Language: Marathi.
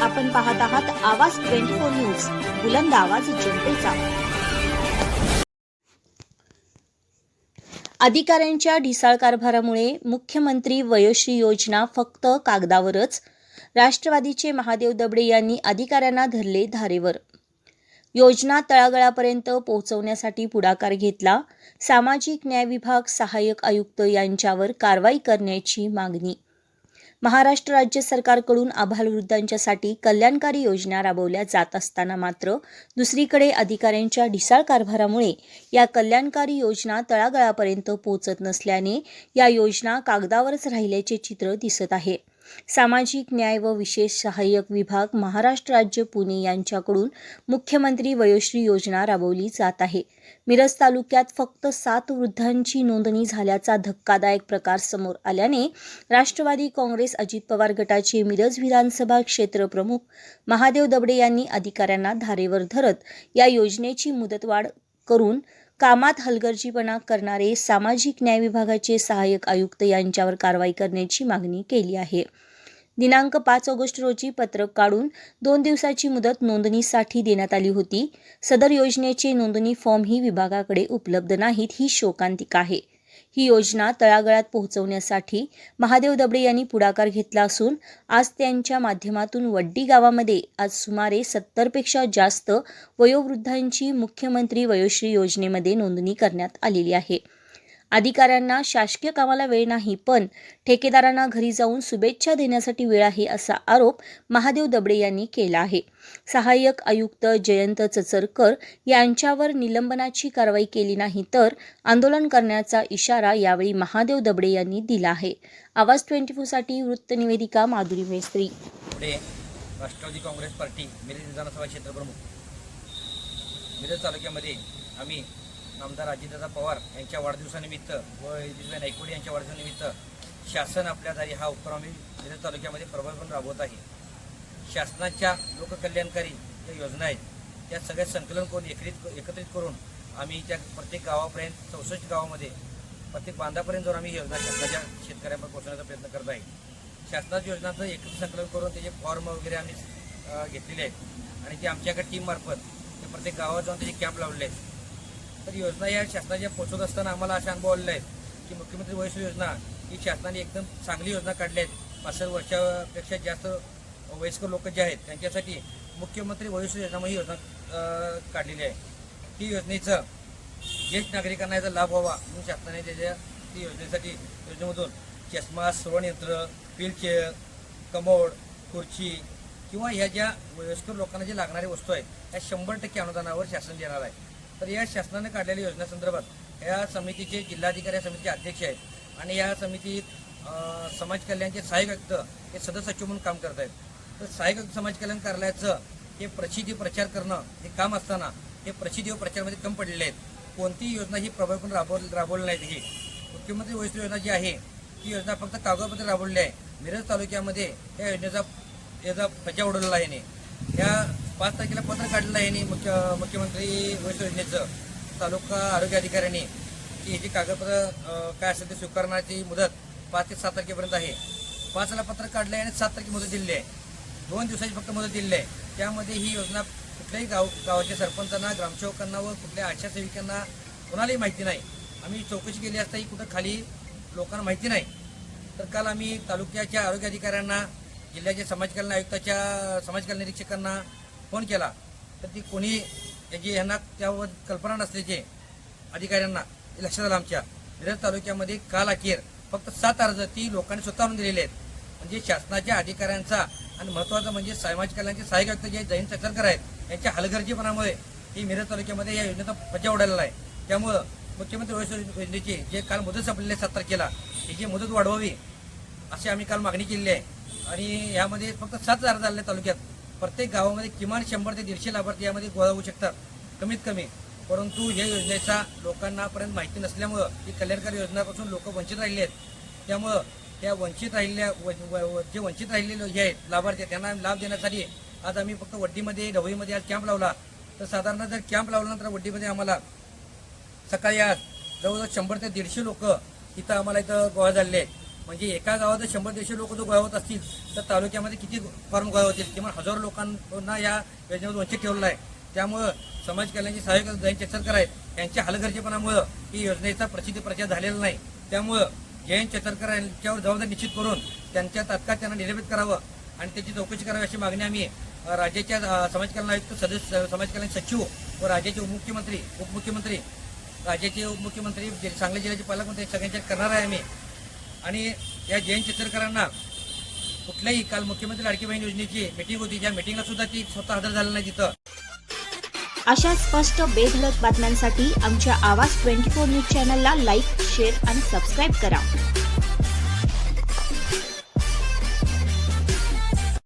आपण पाहत आहात आवाज ट्वेंटी फोर न्यूज बुलंद आवाज जनतेचा. अधिकाऱ्यांच्या ढिसाळ कारभारामुळे मुख्यमंत्री वयोश्री योजना फक्त कागदावरच. राष्ट्रवादीचे महादेव दबडे यांनी अधिकाऱ्यांना धरले धारेवर. योजना तळागळापर्यंत पोहोचवण्यासाठी पुढाकार घेतला. सामाजिक न्याय विभाग सहाय्यक आयुक्त यांच्यावर कारवाई करण्याची मागणी. महाराष्ट्र राज्य सरकारकडून आभालवृद्धांच्यासाठी कल्याणकारी योजना राबवल्या जात असताना मात्र दुसरीकडे अधिकाऱ्यांच्या ढिसाळ कारभारामुळे या कल्याणकारी योजना तळागाळापर्यंत पोहोचत नसल्याने या योजना कागदावरच राहिल्याचे चित्र दिसत आहे. सामाजिक न्याय व विशेष सहाय्यक विभाग महाराष्ट्र राज्य पुणे यांच्याकडून मुख्यमंत्री वयोश्री योजना राबवली जात आहे. मिरज तालुक्यात फक्त सात वृद्धांची नोंदणी झाल्याचा धक्कादायक प्रकार समोर आल्याने राष्ट्रवादी काँग्रेस अजित पवार गटाचे मिरज विधानसभा क्षेत्र प्रमुख महादेव दबडे यांनी अधिकाऱ्यांना धारेवर धरत या योजनेची मुदतवाढ करून कामात हलगर्जीपणा करणारे सामाजिक न्याय विभागाचे सहाय्यक आयुक्त यांच्यावर कारवाई करण्याची मागणी केली आहे. दिनांक पाच ऑगस्ट रोजी पत्रक काढून दोन दिवसाची मुदत नोंदणीसाठी देण्यात आली होती. सदर योजनेचे नोंदणी फॉर्मही विभागाकडे उपलब्ध नाहीत ही शोकांतिका आहे. ही योजना तळागाळात पोहोचवण्यासाठी महादेव दबडे यांनी पुढाकार घेतला असून आज त्यांच्या माध्यमातून वड्डी गावामध्ये आज सुमारे सत्तरपेक्षा जास्त वयोवृद्धांची मुख्यमंत्री वयोश्री योजनेमध्ये नोंदणी करण्यात आलेली आहे. अधिकाऱ्यांना शासकीय कामाला वेळ नाही पण ठेकेदारांना घरी जाऊन शुभेच्छा देण्यासाठी वेळ आहे असा आरोप महादेव दबडे यांनी केला आहे. सहाय्यक आयुक्त जयंत चचरकर यांच्यावर निलंबनाची कारवाई केली नाही तर आंदोलन करण्याचा इशारा यावेळी महादेव दबडे यांनी दिला आहे. आवाज ट्वेंटी फोरसाठी वृत्तनिवेदिका माधुरी मेस्त्री. राष्ट्रवादी काँग्रेस पार्टी मिरज विधानसभा क्षेत्रप्रमुख मिरज तालुक्यामध्ये आम्ही आमदार अजितदादा पवार यांच्या वाढदिवसानिमित्त व यशस्वी नायकवडी यांच्या वाढदिवसानिमित्त शासन आपल्या दारी हा उपक्रम आम्ही मिरज तालुक्यामध्ये प्रभावीपणे राबवत आहे. शासनाच्या लोककल्याणकारी ज्या योजना आहेत त्या सगळ्या संकलन करून एकत्रित एकत्रित करून आम्ही त्या प्रत्येक गावापर्यंत चौसष्ट गावामध्ये प्रत्येक बांधापर्यंत जाऊन आम्ही योजना शासनाच्या शेतकऱ्यांपर्यंत पोहोचण्याचा प्रयत्न करत आहे. शासनाच्या योजनांचं एकत्रित संकलन करून त्याचे फॉर्म वगैरे आम्ही घेतलेले आहेत. आणि ते आमच्याकडे टीममार्फत ते प्रत्येक गावात जाऊन त्याचे कॅम्प लावलेले आहेत. तर योजना या शासनाच्या पोचवत असताना आम्हाला असे अनुभव आलेले आहेत की मुख्यमंत्री वयस्कर योजना ही शासनाने एकदम चांगली योजना काढली आहेत. पासष्ट वर्षापेक्षा जास्त वयस्कर लोक जे आहेत त्यांच्यासाठी मुख्यमंत्री वयस्कर योजना ही योजना काढलेली आहे. ही योजनेचं ज्येष्ठ नागरिकांना याचा लाभ व्हावा म्हणून शासनाने त्याच्या ती योजनेसाठी योजनेमधून चष्मा श्रवणयंत्र व्हीलचेअर कमोड खुर्ची किंवा ह्या ज्या वयस्कर लोकांना जे लागणाऱ्या वस्तू आहेत त्या शंभर टक्के अनुदानावर शासन देणार आहे. तर या शासनाने काढलेल्या योजनेसंदर्भात या समितीचे जिल्हाधिकारी या समितीचे अध्यक्ष आहेत. आणि या समितीत समाज कल्याणचे सहाय्यक आयुक्त हे सदस्य सचिव म्हणून काम करत आहेत. तर सहाय्यक आयुक्त समाज कल्याण कार्यालयाचं हे प्रसिद्धी प्रचार करणं हे काम असताना हे प्रसिद्धी व प्रचारमध्ये कम पडलेले आहेत. कोणतीही योजना ही प्रभावीपणे राबव राबवली नाही ही मुख्यमंत्री वयस्कर योजना जी आहे ती योजना फक्त कागदपत्र राबवली आहे. मिरज तालुक्यामध्ये या योजनेचा याचा फजा उडवलेला आहे. या पाच तारखेला पत्र काढलेलं आहे यांनी मुख्य मुख्यमंत्री वयस्कर योजनेचं तालुका आरोग्य अधिकाऱ्यांनी की ह्याची कागदपत्र काय असेल ते स्वीकारण्याची मुदत पाच ते सात तारखेपर्यंत आहे. पाचला पत्र काढलं आहे आणि सात तारखे मुदत दिलेली आहे. दोन दिवसाची फक्त मुदत दिलेली आहे. त्यामध्ये ही योजना कुठल्याही गाव गावाच्या सरपंचांना ग्रामसेवकांना व कुठल्या आशासेविकांना कोणालाही माहिती नाही. आम्ही चौकशी केली असता ही कुठं खाली लोकांना माहिती नाही. तर काल आम्ही तालुक्याच्या आरोग्य अधिकाऱ्यांना जिल्ह्याच्या समाज कल्याण आयुक्ताच्या समाज कल्याण निरीक्षकांना फोन केला तर ती कोणी याची यांना त्यावर कल्पना नसल्याचे अधिकाऱ्यांना लक्षात आलं आमच्या. मिरज तालुक्यामध्ये काल अखेर फक्त सात अर्ज ती लोकांनी स्वतःहून दिलेले आहेत. म्हणजे शासनाच्या अधिकाऱ्यांचा आणि महत्त्वाचं म्हणजे समाज कल्याणचे सहाय्यक आयुक्त जे जैन चचरकर आहेत यांच्या हलगर्जीपणामुळे ही मिरज तालुक्यामध्ये या योजनेचा फज्जा उडालेला आहे. त्यामुळं मुख्यमंत्री योजनेची जे काल मुदत संपलेली आहे सात तारखेला याची मुदत वाढवावी अशी आम्ही काल मागणी केलेली आहे. आणि यामध्ये फक्त सात अर्ज आले तालुक्यात. प्रत्येक गावामध्ये किमान शंभर ते दीडशे लाभार्थी यामध्ये गोळा होऊ शकतात कमीत कमी. परंतु या योजनेचा लोकांनापर्यंत माहिती नसल्यामुळं ही कल्याणकारी योजनापासून लोक वंचित राहिले आहेत त्यामुळं त्या वंचित राहिलेल्या व- व- जे वंचित राहिलेले हे आहेत लाभार्थी त्यांना लाभ देण्यासाठी आज आम्ही फक्त वड्डीमध्ये ढवळीमध्ये आज कॅम्प लावला. तर साधारण जर कॅम्प लावल्यानंतर वड्डीमध्ये आम्हाला सकाळी आज जवळजवळ शंभर ते दीडशे लोक इथं आम्हाला इथं गोळा झालेले आहेत. म्हणजे एका गावात शंभर दीडशे लोक जर गोळा होत असतील तर तालुक्यामध्ये किती फॉर्म गोळा होतील? किंवा हजारो लोकांना या योजनेवर वंचित ठेवलेलं आहे. त्यामुळं समाज कल्याणचे सहाय्यक जयंत चेतरकर आहेत. यांच्या हलगर्जीपणामुळं ही योजनेचा प्रसिद्धी प्रचार झालेला नाही. त्यामुळं जयंत चेतरकर यांच्यावर जबाबदारी निश्चित करून त्यांच्या तात्काळ त्यांना निलंबित करावं आणि त्याची चौकशी करावी अशी मागणी आम्ही राज्याच्या समाज कल्याण आयुक्त सदस्य समाज कल्याण सचिव व राज्याचे उपमुख्यमंत्री उपमुख्यमंत्री राज्याचे उपमुख्यमंत्री जे- सांगली जिल्ह्याचे पालकमंत्री सगळ्यांच्या करणार आहे आम्ही. आणि या जैन चित्रकरांना कुठल्याही काल मुख्यमंत्री लाडकी बहीण योजनेची मिटिंग होती. ज्या मिटिंगला सुद्धा ती स्वतः हजर झाली नाही तिथं. अशा स्पष्ट बेधलक बातम्यांसाठी आमच्या आवाज ट्वेंटी फोर न्यूज चॅनलला लाईक शेअर आणि सबस्क्राईब करा.